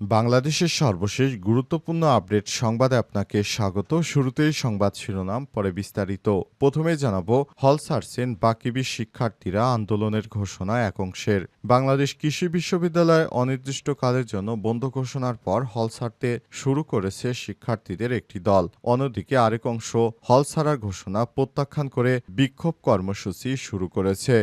বাংলাদেশের সর্বশেষ গুরুত্বপূর্ণ আপডেট সংবাদে আপনাকে স্বাগত। শুরুতেই সংবাদ শিরোনাম, পরে বিস্তারিত। প্রথমে জানাব, হল সার্সেন বাকিবি শিক্ষার্থীরা আন্দোলনের ঘোষণা এক অংশের। বাংলাদেশ কৃষি বিশ্ববিদ্যালয় অনির্দিষ্টকালের জন্য বন্ধ ঘোষণার পর হল ছাড়তে শুরু করেছে শিক্ষার্থীদের একটি দল। অন্যদিকে আরেক অংশ হল ছাড়ার ঘোষণা প্রত্যাখ্যান করে বিক্ষোভ কর্মসূচি শুরু করেছে।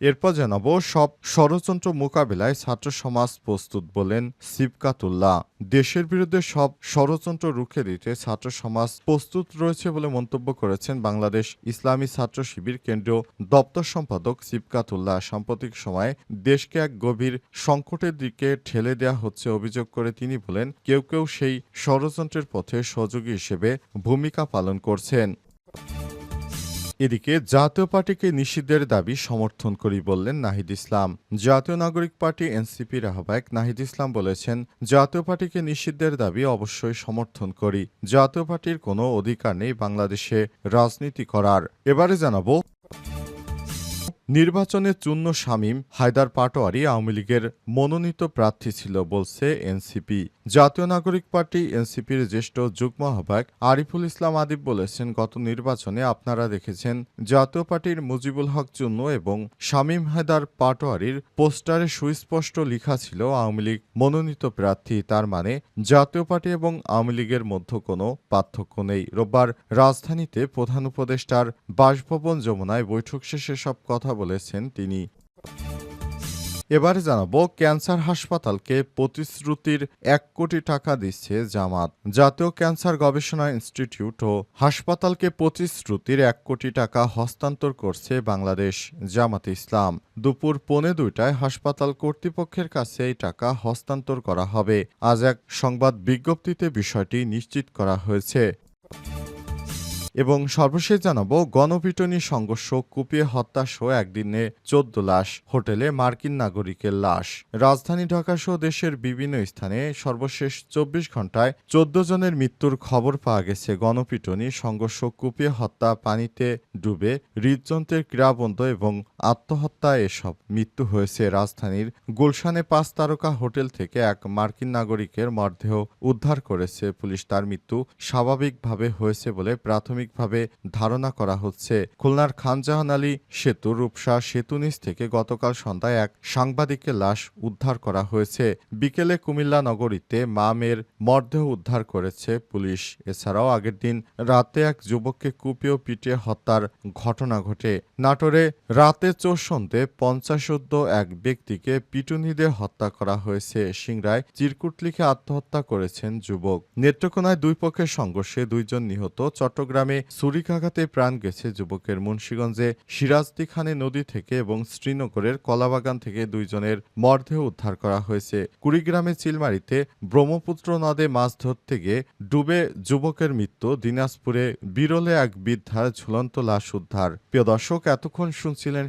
এরপর জানাব, সব ষড়যন্ত্র মোকাবেলায় ছাত্র সমাজ প্রস্তুত বলেন সিবকাতুল্লাহ। দেশের বিরুদ্ধে সব ষড়যন্ত্র রুখে দিতে ছাত্র সমাজ প্রস্তুত রয়েছে বলে মন্তব্য করেছেন বাংলাদেশ ইসলামী ছাত্র শিবির কেন্দ্রীয় দপ্তর সম্পাদক সিবকাতুল্লাহ। সাম্প্রতিক সময়ে দেশকে এক গভীর সংকটের দিকে ঠেলে দেওয়া হচ্ছে অভিযোগ করে তিনি বলেন, কেউ কেউ সেই ষড়যন্ত্রের পথে সহযোগী হিসেবে ভূমিকা পালন করছেন। এদিকে জাতীয় পার্টিকে নিষিদ্ধের দাবি সমর্থন করি বললেন নাহিদ ইসলাম। জাতীয় নাগরিক পার্টি এনসিপির আহ্বায়ক নাহিদ ইসলাম বলেছেন, জাতীয় পার্টিকে নিষিদ্ধের দাবি অবশ্যই সমর্থন করি। জাতীয় পার্টির কোনো অধিকার নেই বাংলাদেশে, রাজনীতি করার। এবারে জানাব নির্বাচনে চূন্য শামীম হায়দার পাটোয়ারি আওয়ামী লীগের মনোনীত প্রার্থী ছিল বলছে এনসিপি। জাতীয় নাগরিক পার্টি এনসিপির জ্যেষ্ঠ যুগ্ম আহ্বায়ক আরিফুল ইসলাম আদিব বলেছেন, গত নির্বাচনে আপনারা দেখেছেন জাতীয় পার্টির মুজিবুল হক চূন্য এবং শামীম হায়দার পাটোয়ারির পোস্টারে সুস্পষ্ট লেখা ছিল আওয়ামী লীগ মনোনীত প্রার্থী, তার মানে জাতীয় পার্টি এবং আওয়ামী লীগের মধ্যে কোনো পার্থক্য নেই। রোববার রাজধানীতে প্রধান উপদেষ্টার বাসভবন যমুনায় বৈঠক শেষে সব কথা বলেছেন তিনি। এবারে জানাব, ক্যান্সার হাসপাতালকে প্রতিশ্রুতির এক কোটি টাকা দিচ্ছে জামাত। জাতীয় ক্যান্সার গবেষণা ইনস্টিটিউট ও হাসপাতালকে প্রতিশ্রুতির এক কোটি টাকা হস্তান্তর করছে বাংলাদেশ জামাত ইসলাম। দুপুর পৌনে দুইটায় হাসপাতাল কর্তৃপক্ষের কাছে এই টাকা হস্তান্তর করা হবে। আজ এক সংবাদ বিজ্ঞপ্তিতে বিষয়টি নিশ্চিত করা হয়েছে। এবং সর্বশেষ জানাব, গণপিটনি সংঘর্ষ কুপিয়ে হত্যা সহ একদিনে চোদ্দ লাশ, হোটেলে মার্কিন নাগরিকের লাশ। রাজধানী ঢাকা সহ দেশের বিভিন্ন স্থানে সর্বশেষ চব্বিশ ঘন্টায় চোদ্দ জনের মৃত্যুর খবর পাওয়া গেছে। গণপিটনি সংঘর্ষ কুপিয়ে হত্যা পানিতে ডুবে হৃদযন্ত্রের ক্রীড়াবন্ধ এবং আত্মহত্যা এসব। মৃত্যু হয়েছে রাজধানীর গুলশানে পাঁচ তারকা হোটেল থেকে এক মার্কিন নাগরিকের মরদেহ উদ্ধার করেছে পুলিশ। তার মৃত্যু স্বাভাবিকভাবে হয়েছে বলে প্রাথমিকভাবে ধারণা করা হচ্ছে। খুলনার খানজাহান আলী সেতু, রূপসা সেতু নিচ থেকে গতকাল সন্ধ্যায় এক সাংবাদিকের লাশ উদ্ধার করা হয়েছে। বিকেলে কুমিল্লা নগরীতে মা মেয়ের মরদেহ উদ্ধার করেছে পুলিশ। এছাড়াও আগের দিন রাতে এক যুবককে কুপিয়ে পিটিয়ে হত্যার ঘটনা ঘটে। নাটোরে রাতে চোর সন্ধে পঞ্চাশোদ্দ এক ব্যক্তিকে পিটুনি দিয়ে হত্যা করা হয়েছে। সিংরায় চিরকুট লিখে আত্মহত্যা করেছেন যুবক। নেত্রকোনায় দুই পক্ষের সংঘর্ষে দুইজন নিহত। চট্টগ্রামে গ্রামে ছুরিকাঘাতে প্রাণ গেছে যুবকের। মুন্সীগঞ্জে সিরাজদি খানে নদী থেকে এবং শ্রীনগরের কলাবাগান থেকে দুইজনের মরদেহ উদ্ধার করা হয়েছে। কুড়িগ্রামে চিলমারিতে ব্রহ্মপুত্র নদে মাছ ধরতে গিয়ে ডুবে যুবকের মৃত্যু। দিনাজপুরে বিরলে এক বৃদ্ধার ঝুলন্ত লাশ উদ্ধার। প্রিয় দর্শক, এতক্ষণ শুনছিলেন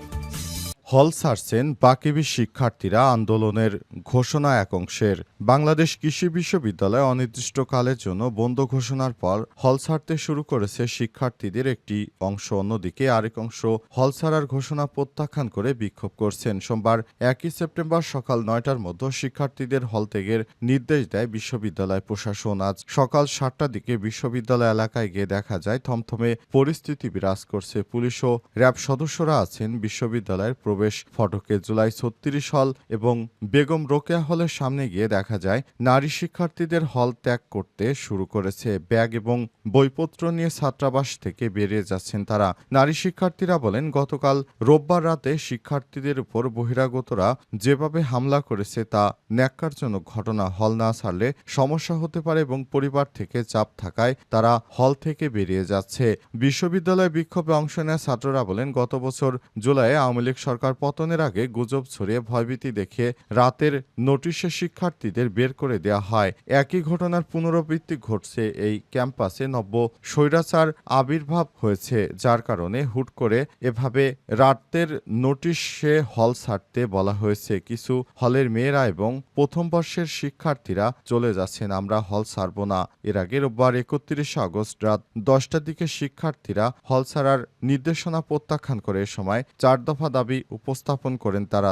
হল ছাড়ছেন বাকিবি শিক্ষার্থীরা আন্দোলনের ঘোষণা এক অংশের। বাংলাদেশ কৃষি বিশ্ববিদ্যালয় অনির্দিষ্টকালের জন্য বন্ধ ঘোষণার পর হল ছাড়তে শুরু করেছে শিক্ষার্থীদের একটি অংশ। অন্যদিকে আরেক অংশ হল ছাড়ার ঘোষণা প্রত্যাখ্যান করে বিক্ষোভ করছেন। সোমবার একই সেপ্টেম্বর সকাল নয়টার মধ্যে শিক্ষার্থীদের হল ত্যাগের নির্দেশ দেয় বিশ্ববিদ্যালয় প্রশাসন। আজ সকাল সাতটার দিকে বিশ্ববিদ্যালয় এলাকায় গিয়ে দেখা যায়, থমথমে পরিস্থিতি বিরাজ করছে। পুলিশ ও র্যাব সদস্যরা আছেন বিশ্ববিদ্যালয়ের প্রবেশ ফটকে জুলাই ছত্রিশ হল এবং বেগম রোকেয়া হলের সামনে গিয়ে দেখা যায়, নারী শিক্ষার্থীদের হল ত্যাগ করতে শুরু করেছে। ব্যাগ এবং বইপত্র নিয়ে ছাত্রাবাস থেকে বেরিয়ে যাচ্ছেন তারা। নারী শিক্ষার্থীরা বলেন, গতকাল রোববার রাতে শিক্ষার্থীদের উপর বহিরাগতরা যেভাবে হামলা করেছে তা ন্যাক্কারজনক ঘটনা। হল না ছাড়লে সমস্যা হতে পারে এবং পরিবার থেকে চাপ থাকায় তারা হল থেকে বেরিয়ে যাচ্ছে। বিশ্ববিদ্যালয় বিক্ষোভে অংশ নেওয়া ছাত্ররা বলেন, গত বছর জুলাইয়ে আওয়ামী লীগ সরকার সরকার পতনের আগে গুজব ছড়িয়ে ভয়ভীতি দেখে রাতের নোটিশে শিক্ষার্থীদের বের করে দেওয়া হয়। একই ঘটনার পুনরাবৃত্তি ঘটছে এই ক্যাম্পাসে। নব্য স্বৈরাচার আবির্ভাব হয়েছে, যার কারণে হুট করে এভাবে রাতের নোটিশে হল ছাড়তে বলা হয়েছে। কিছু হলের মেয়েরা এবং প্রথম বর্ষের শিক্ষার্থীরা চলে যাচ্ছেন, আমরা হল ছাড়ব না। এর আগে রোববার একত্রিশে আগস্ট রাত দশটার দিকে শিক্ষার্থীরা হল ছাড়ার নির্দেশনা প্রত্যাখ্যান করে। এ সময় চার দফা দাবি উপস্থাপন করেন, তারা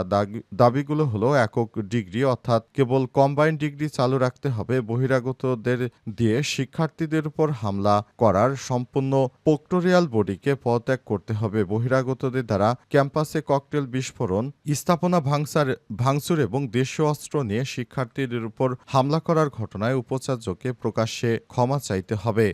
দাবিগুলো হলো একক ডিগ্রি, অর্থাৎ কেবল কম্বাইন ডিগ্রি চালু রাখতে হবে বহিরাগতদের দিয়ে শিক্ষার্থীদের উপর হামলা করার সম্পূর্ণ পোক্টোরিয়াল বডিকে পদত্যাগ করতে হবে। বহিরাগতদের দ্বারা ক্যাম্পাসে ককটেল বিস্ফোরণ, স্থাপনা ভাঙসার ভাঙচুর এবং দেশীয় অস্ত্র নিয়ে শিক্ষার্থীদের উপর হামলা করার ঘটনায় উপাচার্যকে প্রকাশ্যে ক্ষমা চাইতে হবে।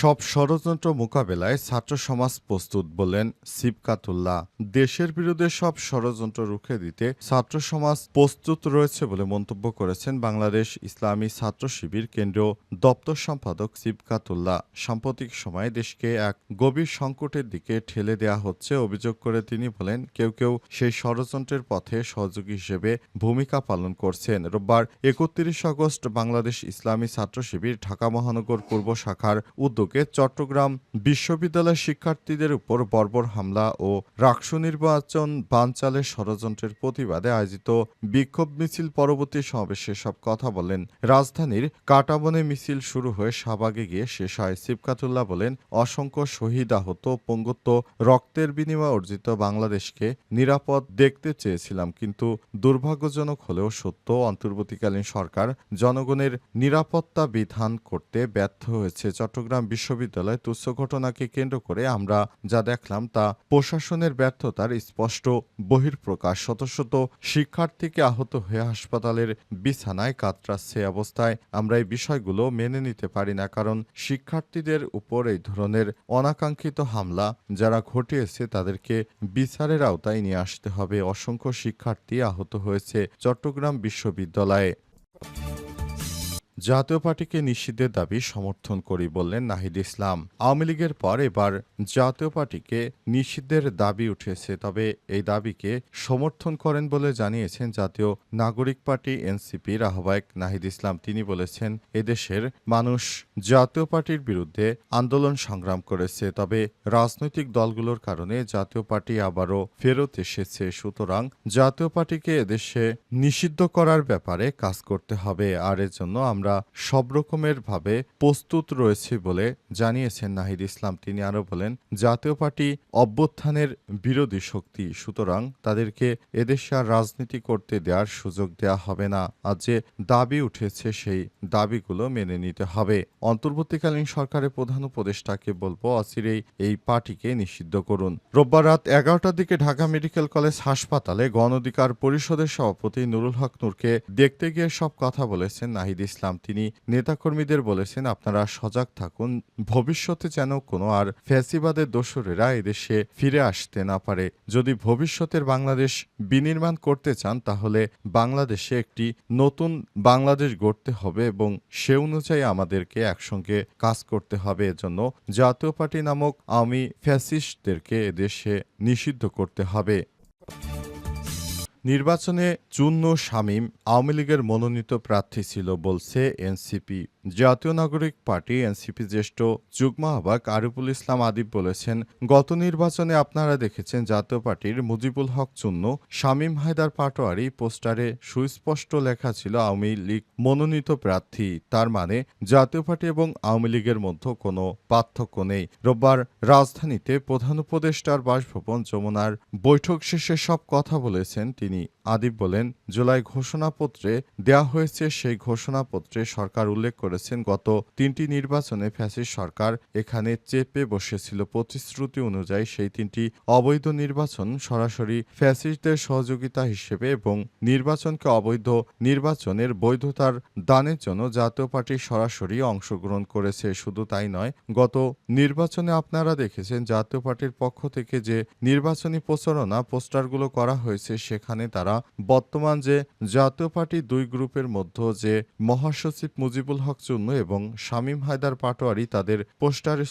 সব ষড়যন্ত্র মোকাবেলায় ছাত্র সমাজ প্রস্তুত বললেন সিবকাতুল্লাহ। দেশের বিরুদ্ধে সব ষড়যন্ত্র রুখে দিতে ছাত্র সমাজ প্রস্তুত রয়েছে বলে মন্তব্য করেছেন বাংলাদেশ ইসলামী ছাত্র শিবির কেন্দ্রীয় দপ্তর সম্পাদক সিবকাতুল্লাহ। সাম্প্রতিক সময়ে দেশকে এক গভীর সংকটের দিকে ঠেলে দেয়া হচ্ছে অভিযোগ করে তিনি বলেন, কেউ কেউ সেই ষড়যন্ত্রের পথে সহযোগী হিসেবে ভূমিকা পালন করছেন। রোববার একত্রিশ আগস্ট বাংলাদেশ ইসলামী ছাত্র শিবির ঢাকা মহানগর পূর্ব শাখার উদ্যোগে চট্টগ্রাম বিশ্ববিদ্যালয় শিক্ষার্থীদের উপর বর্বর হামলা ও রাকসু নির্বাচন বানচালের ষড়যন্ত্রের প্রতিবাদে আয়োজিত বিক্ষোভ মিছিল পরবর্তী সমাবেশে সব কথা বলেন। রাজধানীর কাটাবনে মিছিল শুরু হয়ে শাহবাগে গিয়ে শেষ হয়। সিবকাতুল্লাহ বলেন, অসংখ্য শহীদ আহত, পঙ্গুত্ব রক্তের বিনিময়ে অর্জিত বাংলাদেশকে নিরাপদ দেখতে চেয়েছিলাম, কিন্তু দুর্ভাগ্যজনক হলেও সত্য, অন্তর্বর্তীকালীন সরকার জনগণের নিরাপত্তা বিধান করতে ব্যর্থ হয়েছে। চট্টগ্রাম বিশ্ববিদ্যালয় তুচ্ছ ঘটনাকে কেন্দ্র করে আমরা যা দেখলাম তা প্রশাসনের ব্যর্থতার স্পষ্ট বহির্প্রকাশ শত শত শিক্ষার্থীকে আহত হয়ে হাসপাতালের বিছানায় কাতরাচ্ছে অবস্থায়। আমরা এই বিষয়গুলো মেনে নিতে পারি না কারণ শিক্ষার্থীদের উপর এই ধরনের অনাকাঙ্ক্ষিত হামলা যারা ঘটিয়েছে তাদেরকে বিচারের আওতায় নিয়ে আসতে হবে। অসংখ্য শিক্ষার্থী আহত হয়েছে চট্টগ্রাম বিশ্ববিদ্যালয়ে। জাতীয় পার্টিকে নিষিদ্ধের দাবি সমর্থন করি বললেন নাহিদ ইসলাম। আওয়ামী লীগের পর এবার জাতীয় পার্টিকে নিষিদ্ধের দাবি উঠেছে, তবে এই দাবিকে সমর্থন করেন বলে জানিয়েছেন জাতীয় নাগরিক পার্টি এনসিপির আহ্বায়ক নাহিদ ইসলাম। তিনি বলেছেন, এদেশের মানুষ জাতীয় পার্টির বিরুদ্ধে আন্দোলন সংগ্রাম করেছে, তবে রাজনৈতিক দলগুলোর কারণে জাতীয় পার্টি আবারও ফেরত এসেছে। সুতরাং জাতীয় পার্টিকে এদেশে নিষিদ্ধ করার ব্যাপারে কাজ করতে হবে, আর এর জন্য আমরা সব রকমের ভাবে প্রস্তুত রয়েছে বলে জানিয়েছেন নাহিদ ইসলাম। তিনি আরও বলেন, জাতীয় পার্টি অভ্যুত্থানের বিরোধী শক্তি, সুতরাং তাদেরকে এদেশে আর রাজনীতি করতে দেওয়ার সুযোগ দেওয়া হবে না। আজ যে দাবি উঠেছে, সেই দাবিগুলো মেনে নিতে হবে। অন্তর্বর্তীকালীন সরকারের প্রধান উপদেষ্টাকে বলব, অচিরেই এই পার্টিকে নিষিদ্ধ করুন। রোববার রাত এগারোটার দিকে ঢাকা মেডিকেল কলেজ হাসপাতালে গণ অধিকার পরিষদের সভাপতি নুরুল হক নূরকে দেখতে গিয়ে সব কথা বলেছেন নাহিদ ইসলাম। তিনি নেতাকর্মীদের বলেছেন, আপনারা সজাগ থাকুন। ভবিষ্যতে যেন কোনো আর ফ্যাসিবাদের দোসরেরা এদেশে ফিরে আসতে না পারে। যদি ভবিষ্যতের বাংলাদেশ বিনির্মাণ করতে চান, তাহলে বাংলাদেশে একটি নতুন বাংলাদেশ গড়তে হবে এবং সে অনুযায়ী আমাদেরকে একসঙ্গে কাজ করতে হবে। এজন্য জাতীয় পার্টি নামক আমি ফ্যাসিস্টদেরকে এদেশে নিষিদ্ধ করতে হবে। নির্বাচনে চূন্য শামীম আওয়ামী লীগের মনোনীত প্রার্থী ছিল বলছে এনসিপি জাতীয় নাগরিক পার্টি, এনসিপি জ্যেষ্ঠ যুগ্ম আহ্বায়ক আরিফুল ইসলাম আদিব বলেছেন, গত নির্বাচনে আপনারা দেখেছেন জাতীয় পার্টির মুজিবুল হক চূন্য শামীম হায়দার পাটোয়ারি, পোস্টারে সুস্পষ্ট লেখা ছিল আওয়ামী লীগ মনোনীত প্রার্থী। তার মানে জাতীয় পার্টি এবং আওয়ামী লীগের মধ্যে কোনো পার্থক্য নেই। রোববার রাজধানীতে প্রধান উপদেষ্টার বাসভবন যমুনার বৈঠক শেষে সব কথা বলেছেন তিনি। আদিব বলেন, জুলাই ঘোষণাপত্রে দেয়া হয়েছে, সেই ঘোষণাপত্রে সরকার উল্লেখ করেছেন, গত তিনটি নির্বাচনে ফ্যাসিস্ট সরকার এখানে চেপে বসেছিল। প্রতিশ্রুতি অনুযায়ী সেই তিনটি অবৈধ নির্বাচন সরাসরি ফ্যাসিস্টদের সহযোগিতা হিসেবে এবং নির্বাচনকে অবৈধ নির্বাচনের বৈধতার দানের জন্য জাতীয় পার্টি সরাসরি অংশগ্রহণ করেছে। শুধু তাই নয়, গত নির্বাচনে আপনারা দেখেছেন জাতীয় পার্টির পক্ষ থেকে যে নির্বাচনী প্রচারণা, পোস্টারগুলো করা হয়েছে, সেখানে তারা বর্তমান যে জাতীয় পার্টি দুই গ্রুপের মধ্যে যে মহাসচিব মুজিবুল হক চুন্নু এবং শামীম হায়দার পাটোয়ারি তাদের পোস্টারে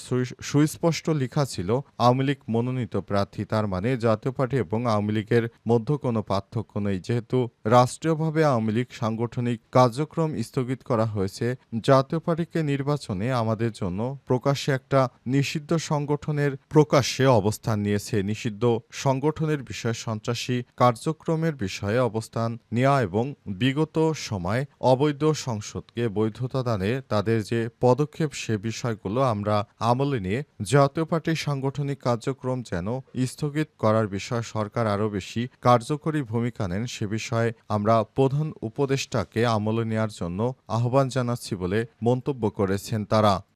সুস্পষ্ট লেখা ছিল, আওয়ামী লীগ মনোনীত প্রার্থী তার মানে জাতীয় পার্টি এবং আওয়ামী লীগের মধ্যে কোনো পার্থক্য নেই। যেহেতু রাষ্ট্রীয়ভাবে আওয়ামী লীগ সাংগঠনিক কার্যক্রম স্থগিত করা হয়েছে, জাতীয় পার্টিকে নির্বাচনে আমাদের জন্য প্রকাশ্যে একটা নিষিদ্ধ সংগঠনের প্রকাশ্যে অবস্থান নিয়েছে। নিষিদ্ধ সংগঠনের বিষয়ে সন্ত্রাসী কার্যক্রমের বিষয়ে অবস্থান নেওয়া এবং বিগত সময় অবৈধ সংসদকে বৈধতা দানে তাদের যে পদক্ষেপ সে বিষয়গুলো আমরা আমলে নিয়ে জাতীয় পার্টির সাংগঠনিক কার্যক্রম যেন স্থগিত করার বিষয়ে সরকার আরও বেশি কার্যকরী ভূমিকা নেন, সে বিষয়ে আমরা প্রধান উপদেষ্টাকে আমলে নেওয়ার জন্য আহ্বান জানাচ্ছি বলে মন্তব্য করেছেন তারা।